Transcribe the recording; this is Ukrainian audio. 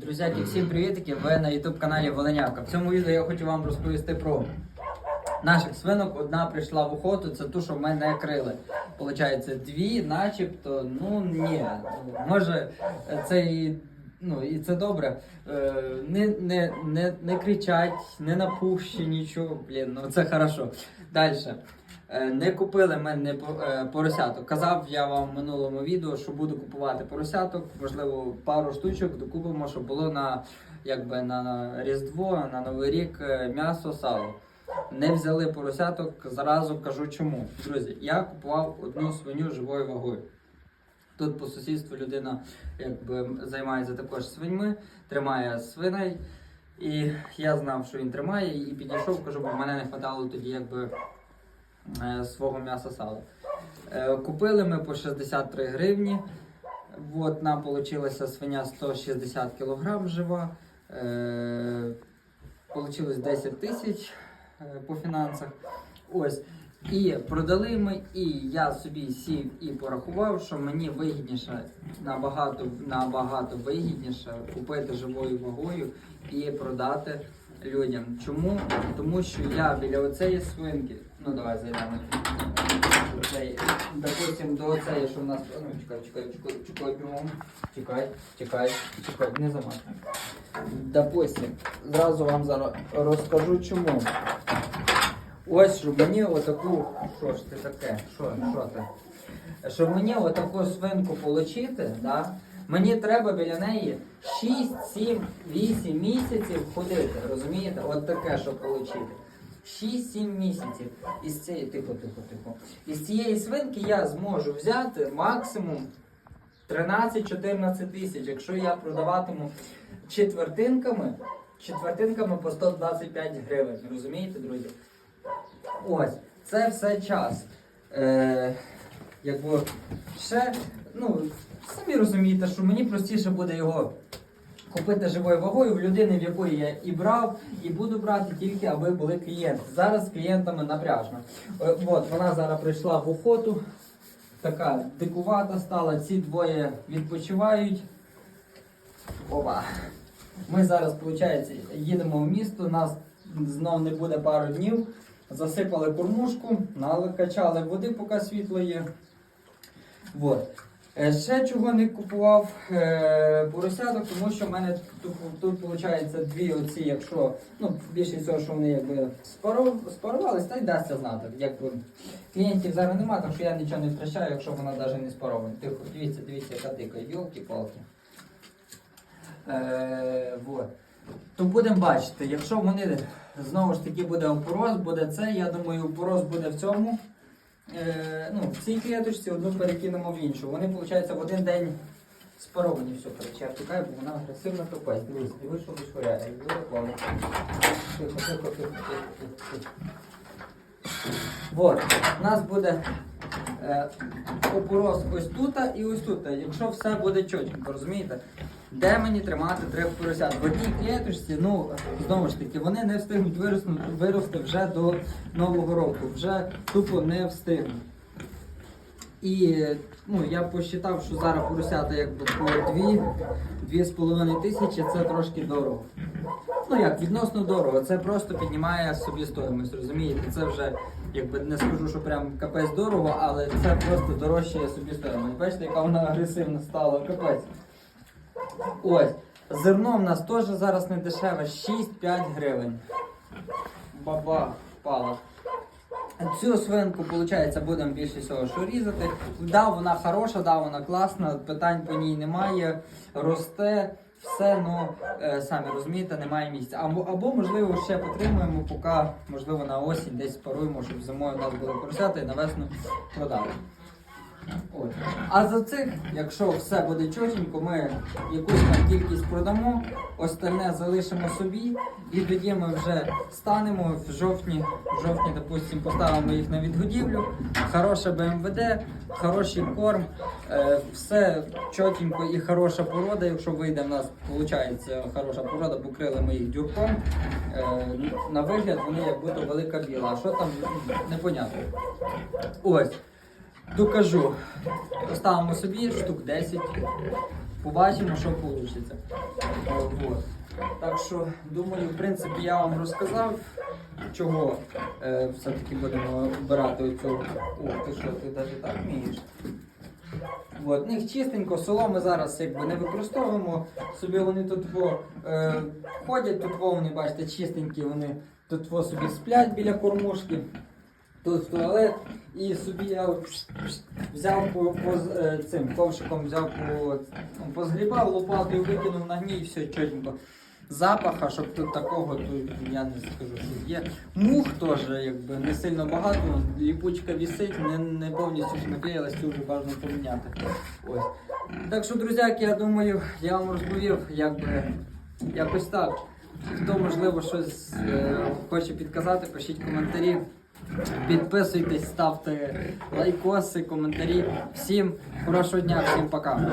Друзяки, всім привітки! Ви на youtube каналі Волинявка. В цьому відео я хочу вам розповісти про наших свинок. Одна прийшла в охоту, це ту, що ми не крили. Получається, дві, начебто, ну ні. Може, це і. Ну і це добре. Е, не, не, не, не кричать, не напущі, нічого. Блін, ну це хорошо. Далі. Е, Не купили ми не е, поросяток. Казав я вам в минулому відео, що буду купувати поросяток, можливо, пару штучок докупимо, щоб було на, якби, на Різдво, на Новий рік е, м'ясо, сало. Не взяли поросяток, зразу кажу чому. Друзі, я купував одну свиню живою вагою. Тут по сусідству людина якби, займається також свиньми, тримає свиней. І я знав, що він тримає, і підійшов, кажу, бо мене не вистачало тоді якби свого м'яса сала. Е, Купили ми по 63 гривні. От нам вийшла свиня 160 кг жива. Е, Получилось 10 тисяч е, по фінансах. Ось. І продали ми, і я собі сів і порахував, що мені вигідніше, набагато, набагато вигідніше купити живою вагою і продати людям. Чому? Тому що я біля оцеї свинки, ну давай зайдемо. Допустим, до оцеї, що в нас. Ну, чекай, чекай, чекай, чекай, бігом. Чекай, чекай, чекай, не замахуй. Допустим, зразу вам зараз розкажу чому. Ось, щоб мені отаку. Що ж це таке? Що, що це? Щоб мені отаку свинку отримати, да, мені треба біля неї 6, 7, 8 місяців ходити. Розумієте? От таке, щоб отримати. 6-7 місяців. Із цієї, тихо, тихо, тихо. Із цієї свинки я зможу взяти максимум 13-14 тисяч, якщо я продаватиму четвертинками, четвертинками по 125 гривень. Розумієте, друзі? Ось, це все час. Е, якби ще, ну, самі розумієте, що мені простіше буде його купити живою вагою в людини, в якої я і брав, і буду брати тільки аби були клієнти. Зараз з клієнтами напряжно. Е, от, вона зараз прийшла в охоту, така дикувата стала, ці двоє відпочивають. Опа. Ми зараз, виходить, їдемо в місто, нас знов не буде пару днів. Засипали кормушку, накачали води, поки світло є. Вот. Е, Ще чого не купував е, поросяток, тому що в мене тут, тут виходить дві оці, якщо ну, більше всього, що вони якби спаров, спарувались, та й дасться знати. Якби клієнтів зараз немає, так що я нічого не втрачаю, якщо вона навіть не спарована. Тихо, дивіться, дивіться, яка дика, йолки-палки. Е, вот. То будемо бачити, якщо вони знову ж таки буде опороз, буде це, я думаю, опороз буде в цьому. Е, ну, в цій клеточці одну перекинемо в іншу. Вони, виходить, в один день спаровані все коротше. Я втікаю, бо вона агресивно копець. Дивись, дивись, що вишвиряє. Тихо, тихо, тихо. Вот. У нас буде е, опороз ось тут і ось тут. Якщо все буде чотенько, розумієте? Де мені тримати трьох поросят? В одній клеточці, ну знову ж таки, вони не встигнуть вирости, вирости вже до Нового року. Вже тупо не встигнуть. І ну, я посчитав, що зараз поросята якби по дві, дві з половиною тисячі це трошки дорого. Ну як, відносно дорого, це просто піднімає собі стоїмость, розумієте? Це вже, якби не скажу, що прям капець дорого, але це просто дорожчає собі стоїмость. Бачите, яка вона агресивна стала, капець. Ось. Зерно в нас теж зараз не дешеве, 6-5 гривень. Баба впала. Цю свинку, виходить, будемо більше всього що різати. Да, вона хороша, да, вона класна, питань по ній немає, росте, все, ну е, самі розумієте, немає місця. Або, або можливо, ще потримуємо, поки, можливо, на осінь десь спаруємо, щоб зимою у нас були поросята і на весну продали. А за цих, якщо все буде чотенько, ми якусь там кількість продамо, остальне залишимо собі, і тоді ми вже станемо в жовтні, в жовтні, допустимо, поставимо їх на відгодівлю. Хороше БМВД, хороший корм, е, все чотенько і хороша порода. Якщо вийде в нас, виходить хороша порода, покрили ми їх дюрком. Е, на вигляд вони як будто велика біла. А що там непонятно. Ось. Докажу. Поставимо собі штук 10. Побачимо, що вийде. Вот. Так що, думаю, в принципі, я вам розказав, чого е, все-таки будемо обирати оцю. О, ти що, ти навіть так вмієш? От, них чистенько, село ми зараз якби не використовуємо. Собі вони тут во, е, ходять, тут во, вони, бачите, чистенькі, вони тут во собі сплять біля кормушки. Тут туалет, і собі я взяв по, по е, цим ковшиком, взяв по, ну, позгрібав лопатою, викинув на гній, все чотенько. Запаха, щоб тут такого, то я не скажу, що є. Мух теж якби не сильно багато, ліпучка вісить, не, не повністю наклеїлась, цю вже бажано поміняти. Ось. Так що, друзяки, я думаю, я вам розповів, якби якось так. Хто можливо щось е, хоче підказати, пишіть коментарі. Підписуйтесь, ставте лайкоси, коментарі. Всім хорошого дня, всім пока.